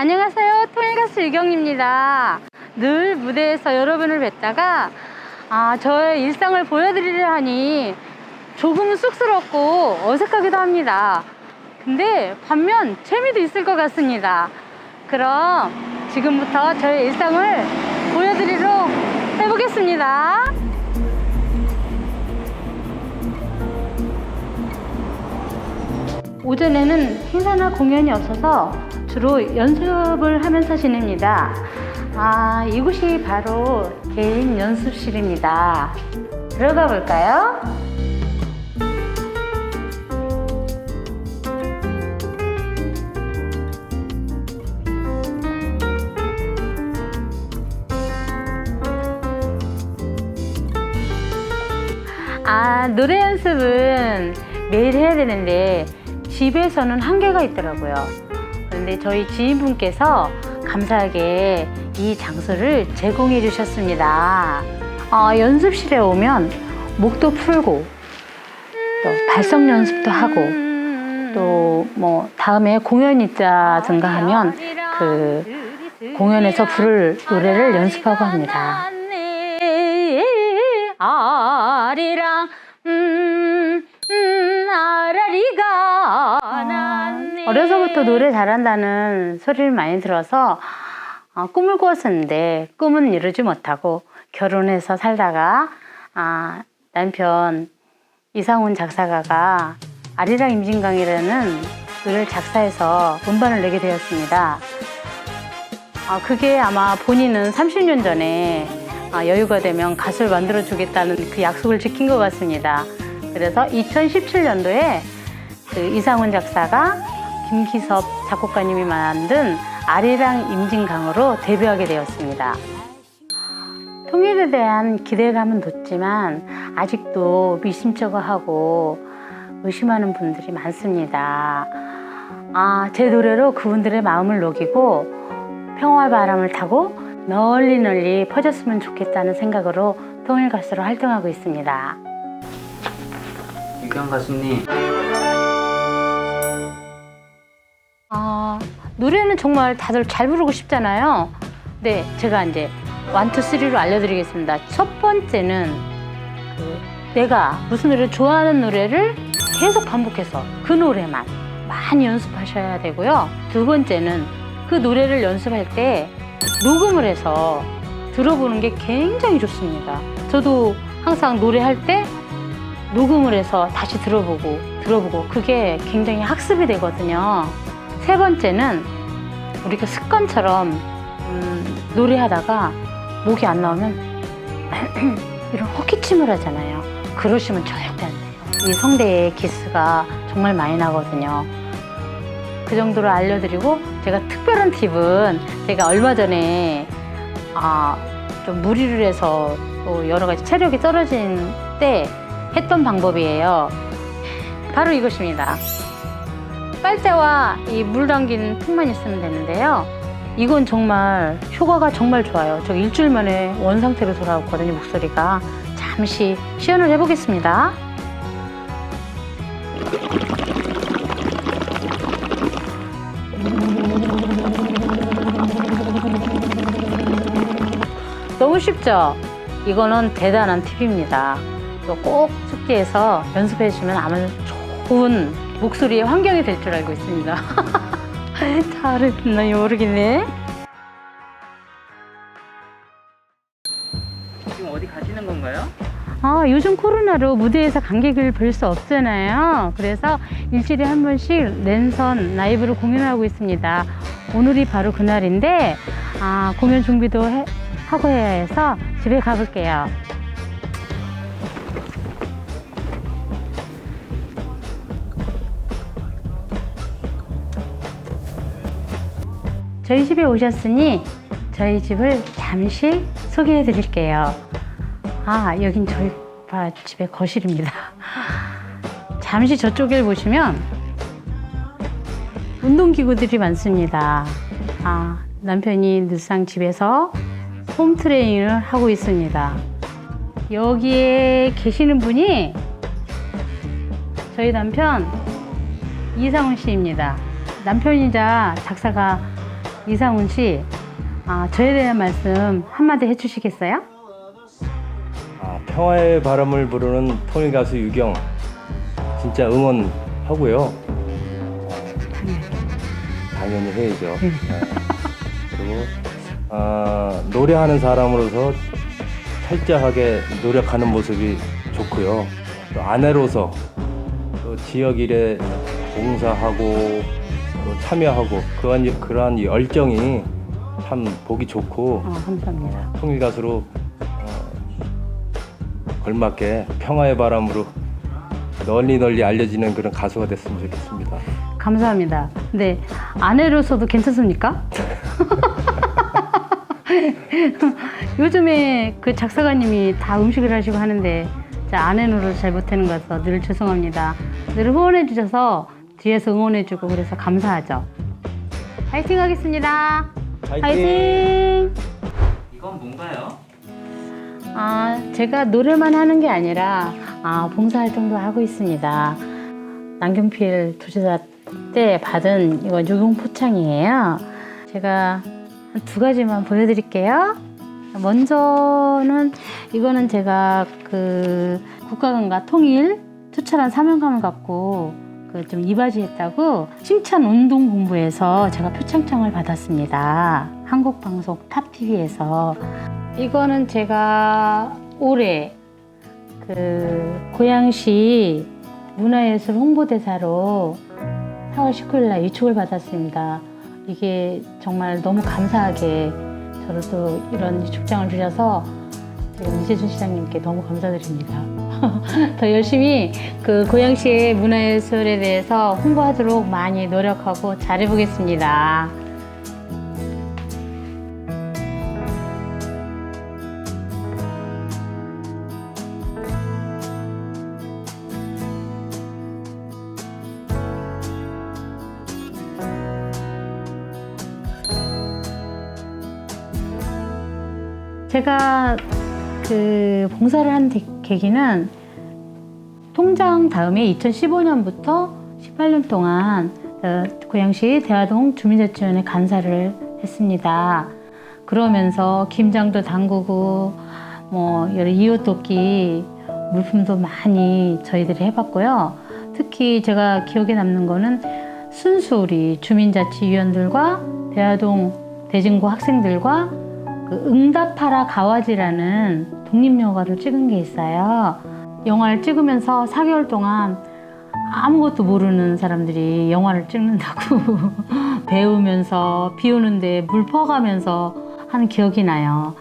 안녕하세요. 통일가수 유경입니다. 늘 무대에서 여러분을 뵙다가 아, 저의 일상을 보여드리려 하니 조금 쑥스럽고 어색하기도 합니다. 근데 반면 재미도 있을 것 같습니다. 그럼 지금부터 저의 일상을 보여드리도록 해보겠습니다. 오전에는 행사나 공연이 없어서 주로 연습을 하면서 지냅니다. 아, 이곳이 바로 개인 연습실입니다. 들어가 볼까요? 아, 노래 연습은 매일 해야 되는데 집에서는 한계가 있더라고요. 그런데 저희 지인분께서 감사하게 이 장소를 제공해 주셨습니다. 어, 연습실에 오면 목도 풀고 또 발성 연습도 하고 또 뭐 다음에 공연 있다든가 하면 그 공연에서 부를 노래를 연습하고 합니다. 아리랑 음, 음, 아라리가 났네. 어려서부터 노래 잘한다는 소리를 많이 들어서 어, 꿈을 꾸었었는데 꿈은 이루지 못하고 결혼해서 살다가 아, 남편 이상훈 작사가가 아리랑 임진강이라는 노래를 작사해서 음반을 내게 되었습니다. 아, 그게 아마 본인은 30년 전에 아, 여유가 되면 가수를 만들어 주겠다는 그 약속을 지킨 것 같습니다. 그래서 2017년도에 그 이상훈 작사가 김기섭 작곡가님이 만든 아리랑 임진강으로 데뷔하게 되었습니다. 통일에 대한 기대감은 높지만 아직도 미심쩍어하고 의심하는 분들이 많습니다. 아, 제 노래로 그분들의 마음을 녹이고 평화의 바람을 타고 널리 널리 퍼졌으면 좋겠다는 생각으로 통일 가수로 활동하고 있습니다. 유경 가수님 아, 노래는 정말 다들 잘 부르고 싶잖아요. 네, 제가 이제 원투 쓰리로 알려드리겠습니다. 첫 번째는 그 내가 무슨 노래를 좋아하는 노래를 계속 반복해서 그 노래만 많이 연습하셔야 되고요. 두 번째는 그 노래를 연습할 때 녹음을 해서 들어보는 게 굉장히 좋습니다. 저도 항상 노래할 때 녹음을 해서 다시 들어보고 들어보고 그게 굉장히 학습이 되거든요. 세 번째는 우리가 습관처럼 음, 노래하다가 목이 안 나오면 이런 헛기침을 하잖아요. 그러시면 절대 안 돼요. 이 성대에 기스가 정말 많이 나거든요. 그 정도로 알려드리고 제가 특별한 팁은 제가 얼마 전에 아, 좀 무리를 해서 또 여러 가지 체력이 떨어진 때 했던 방법이에요. 바로 이것입니다. 빨대와 이 물 담긴 통만 있으면 되는데요. 이건 정말 효과가 정말 좋아요. 저 일주일 만에 원 상태로 돌아왔거든요, 목소리가. 잠시 시연을 해보겠습니다. 너무 쉽죠? 이거는 대단한 팁입니다. 이거 꼭 숙지해서 연습해 주시면 아마 좋은 목소리의 환경이 될 줄 알고 있습니다. 잘했나 모르겠네. 지금 어디 가시는 건가요? 아, 요즘 코로나로 무대에서 관객을 볼 수 없잖아요. 그래서 일주일에 한 번씩 랜선 라이브로 공연하고 있습니다. 오늘이 바로 그날인데, 아, 공연 준비도 해- 하고 해야 해서 집에 가볼게요. 저희 집에 오셨으니 저희 집을 잠시 소개해 드릴게요. 아, 여긴 저희 바- 집의 거실입니다. 잠시 저쪽을 보시면 운동기구들이 많습니다. 아, 남편이 늘상 집에서 홈 트레이닝을 하고 있습니다. 여기에 계시는 분이 저희 남편 이상훈 씨입니다. 남편이자 작사가 이상훈 씨, 아, 저에 대한 말씀 한마디 해주시겠어요? 아, 평화의 바람을 부르는 통일 가수 유경 진짜 응원하고요. 어, 당연히 해야죠. 네. 그리고 아, 노래하는 사람으로서 철저하게 노력하는 모습이 좋고요. 또 아내로서 또 지역 일에 봉사하고 또 참여하고 그러한 그러한 열정이 참 보기 좋고 어, 감사합니다. 통일 가수로 어, 걸맞게 평화의 바람으로 널리 널리 알려지는 그런 가수가 됐으면 좋겠습니다. 감사합니다. 근데 아내로서도 괜찮습니까? 요즘에 그 작사가님이 다 음식을 하시고 하는데 제 아내 노릇 잘 못하는 것 같아서 늘 죄송합니다. 늘 후원해 주셔서 뒤에서 응원해 주고 그래서 감사하죠. 파이팅 하겠습니다. 파이팅! 이건 뭔가요? 아, 제가 노래만 하는 게 아니라 아, 봉사활동도 하고 있습니다. 남경필 도지사 때 받은 이건 유경 포창이에요. 제가 한 두 가지만 보여드릴게요. 먼저는 이거는 제가 그 국가관과 통일 투철한 사명감을 갖고 그 좀 이바지했다고 칭찬 운동 공부에서 제가 표창장을 받았습니다. 한국 방송 탑TV에서 이거는 제가 올해 그 고양시 문화예술 홍보대사로 4월 19일 날 위촉을 받았습니다. 이게 정말 너무 감사하게 또 이런 위촉장을 주셔서 이재준 시장님께 너무 감사드립니다. 더 열심히 그 고양시의 문화예술에 대해서 홍보하도록 많이 노력하고 잘해보겠습니다. 제가 그 봉사를 한 데- 계기는 통장 다음에 2015년부터 18년 동안 어, 고양시 대화동 주민자치위원회 간사를 했습니다. 그러면서 김장도 담그고 뭐 여러 이웃 돕기 물품도 많이 저희들이 해봤고요. 특히 제가 기억에 남는 거는 순수 우리 주민자치위원들과 대화동 대진고 학생들과 그 응답하라 가와지라는 독립영화를 찍은 게 있어요. 영화를 찍으면서 4개월 동안 아무것도 모르는 사람들이 영화를 찍는다고 배우면서 비 오는데 물 퍼가면서 하는 기억이 나요.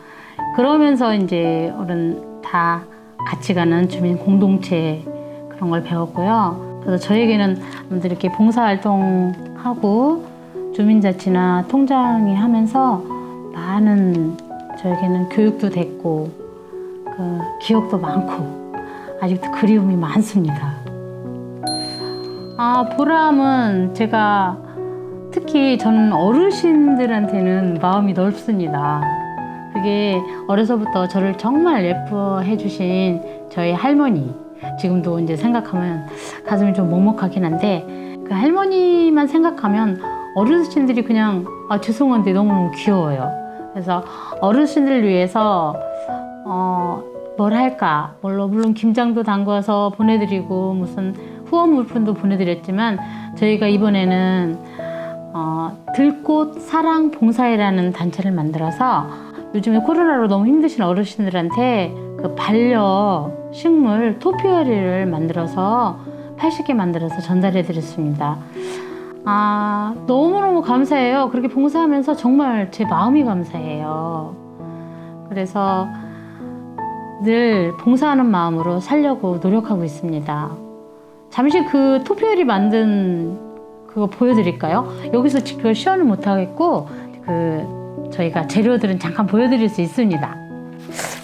그러면서 이제 어른 다 같이 가는 주민 공동체 그런 걸 배웠고요. 그래서 저에게는 아무튼 이렇게 봉사활동하고 주민자치나 통장이 하면서 많은 저에게는 교육도 됐고 그 기억도 많고 아직도 그리움이 많습니다. 아 보람은 제가 특히 저는 어르신들한테는 마음이 넓습니다. 그게 어려서부터 저를 정말 예뻐해 주신 저희 할머니 지금도 이제 생각하면 가슴이 좀 먹먹하긴 한데 그 할머니만 생각하면 어르신들이 그냥 아 죄송한데 너무너무 귀여워요. 그래서 어르신들 위해서 어, 뭘 할까? 물론, 물론 김장도 담궈서 보내드리고 무슨 후원 물품도 보내드렸지만 저희가 이번에는 어, 들꽃 사랑 봉사회라는 단체를 만들어서 요즘에 코로나로 너무 힘드신 어르신들한테 그 반려 식물 토피아리를 만들어서 80개 만들어서 전달해 드렸습니다. 아, 너무너무 감사해요. 그렇게 봉사하면서 정말 제 마음이 감사해요. 그래서 늘 봉사하는 마음으로 살려고 노력하고 있습니다. 잠시 그 토피아리 만든 그거 보여드릴까요? 여기서 그걸 시연을 못 하겠고 그 저희가 재료들은 잠깐 보여드릴 수 있습니다.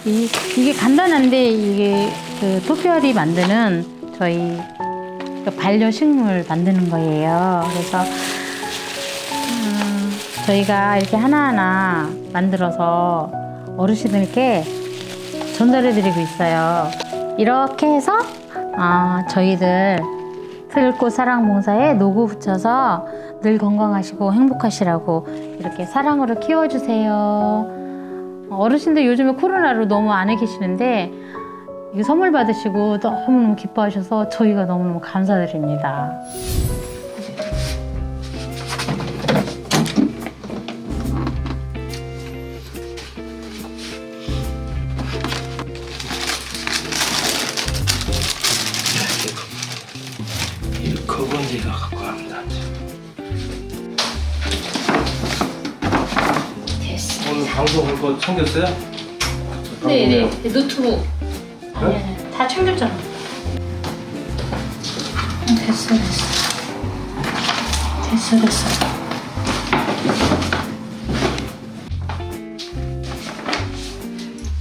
이, 이게 간단한데 이게 그 토피아리 만드는 저희 그 반려식물 만드는 거예요. 그래서 음, 저희가 이렇게 하나하나 만들어서 어르신들께 전달해 드리고 있어요. 이렇게 해서 아, 저희들 틀꽃 사랑봉사에 로고 붙여서 늘 건강하시고 행복하시라고 이렇게 사랑으로 키워주세요. 어르신들 요즘에 코로나로 너무 안에 계시는데 이 선물 받으시고 너무너무 기뻐하셔서 저희가 너무너무 감사드립니다. 거 챙겼어요? 네네. 노트북. 아니 아니 다 챙겼잖아 응, 됐어 됐어. 됐어 됐어.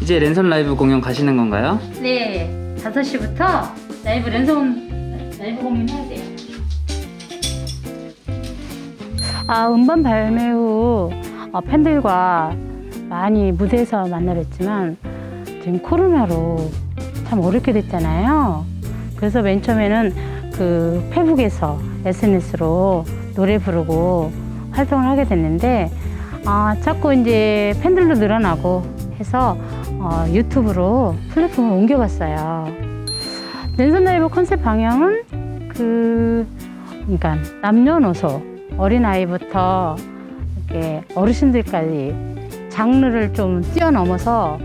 이제 랜선 라이브 공연 가시는 건가요? 네. 5시부터 라이브 랜선 라이브 공연 해야 돼요. 아 음반 발매 후 어, 팬들과 많이 무대에서 만나뵀지만 지금 코로나로 참 어렵게 됐잖아요. 그래서 맨 처음에는 그 페북에서 SNS로 노래 부르고 활동을 하게 됐는데 아, 자꾸 이제 팬들도 늘어나고 해서 어, 유튜브로 플랫폼을 옮겨갔어요. 랜선 라이브 컨셉 방향은 그 그러니까 남녀노소 어린 아이부터 이렇게 어르신들까지 장르를 좀 뛰어넘어서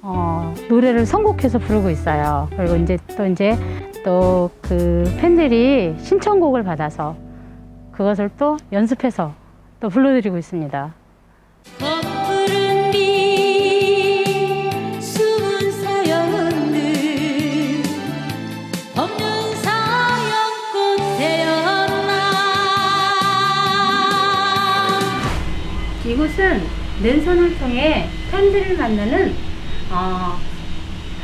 어, 노래를 선곡해서 부르고 있어요. 그리고 이제 또 이제 또 그 팬들이 신청곡을 받아서 그것을 또 연습해서 또 불러드리고 있습니다. 이곳은 랜선을 통해 팬들을 만나는 어,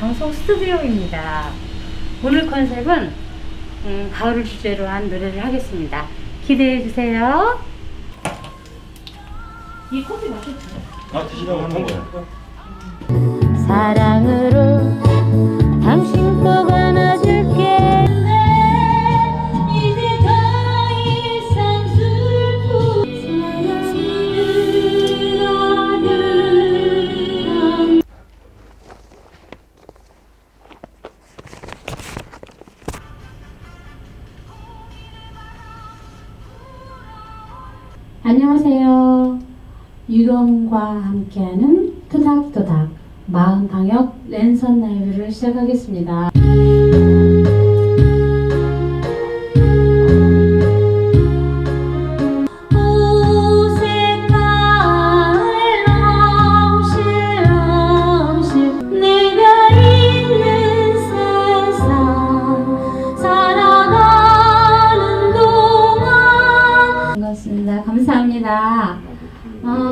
방송 스튜디오입니다. 오늘 컨셉은 음, 가을을 주제로 한 노래를 하겠습니다. 기대해 주세요. 이 커피 마셨죠? 아 드시라고 하는 거예요? 사랑으로 안녕하세요. 유경과 함께하는 토닥토닥 마음 방역 랜선 라이브를 시작하겠습니다.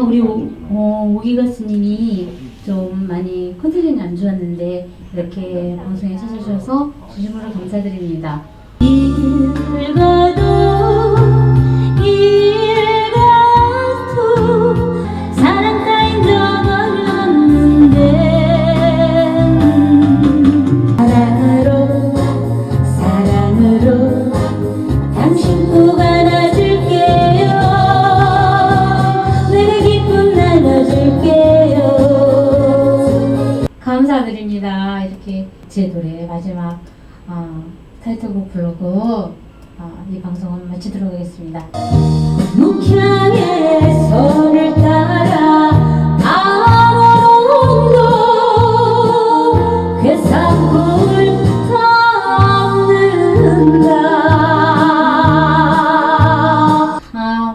우리 오, 어, 오기가 스님이 좀 많이 컨디션이 안 좋았는데 이렇게 방송에 찾아주셔서 진심으로 감사드립니다. 마지막 어, 타이틀곡 부르고 어, 이 방송은 마치도록 하겠습니다.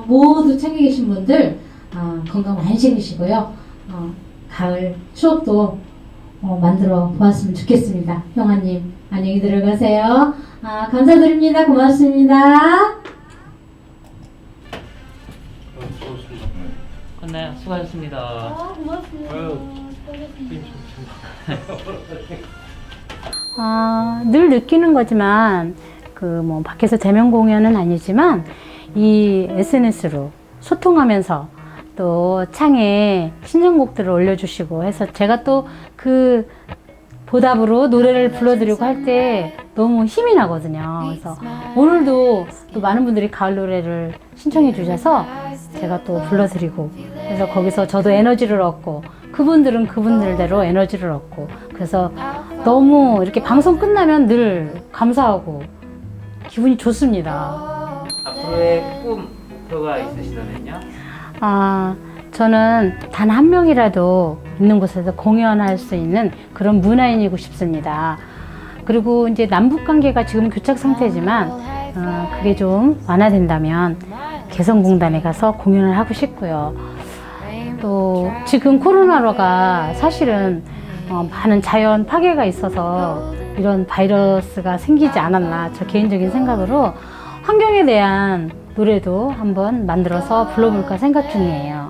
모두 챙겨 계신 분들 건강 많이 챙기시고요. 어, 가을 추억도 어, 만들어 보았으면 좋겠습니다. 형아님 안녕히 들어가세요. 아, 감사드립니다. 고맙습니다. 끝나요. 수고하셨습니다. 아, 늘 느끼는 거지만 그 뭐 밖에서 대면 공연은 아니지만 이 SNS로 소통하면서 또 창에 신청곡들을 올려주시고 해서 제가 또 그 보답으로 노래를 불러드리고 할 때 너무 힘이 나거든요. 그래서 오늘도 또 많은 분들이 가을 노래를 신청해 주셔서 제가 또 불러드리고 그래서 거기서 저도 에너지를 얻고 그분들은 그분들대로 에너지를 얻고 그래서 너무 이렇게 방송 끝나면 늘 감사하고 기분이 좋습니다. 앞으로의 꿈 목표가 있으시다면요? 아, 저는 단 한 명이라도 있는 곳에서 공연할 수 있는 그런 문화인이고 싶습니다. 그리고 이제 남북 관계가 지금 교착 상태지만 어, 그게 좀 완화된다면 개성공단에 가서 공연을 하고 싶고요. 또 지금 코로나로가 사실은 어, 많은 자연 파괴가 있어서 이런 바이러스가 생기지 않았나 저 개인적인 생각으로 환경에 대한 노래도 한번 만들어서 불러볼까 생각 중이에요.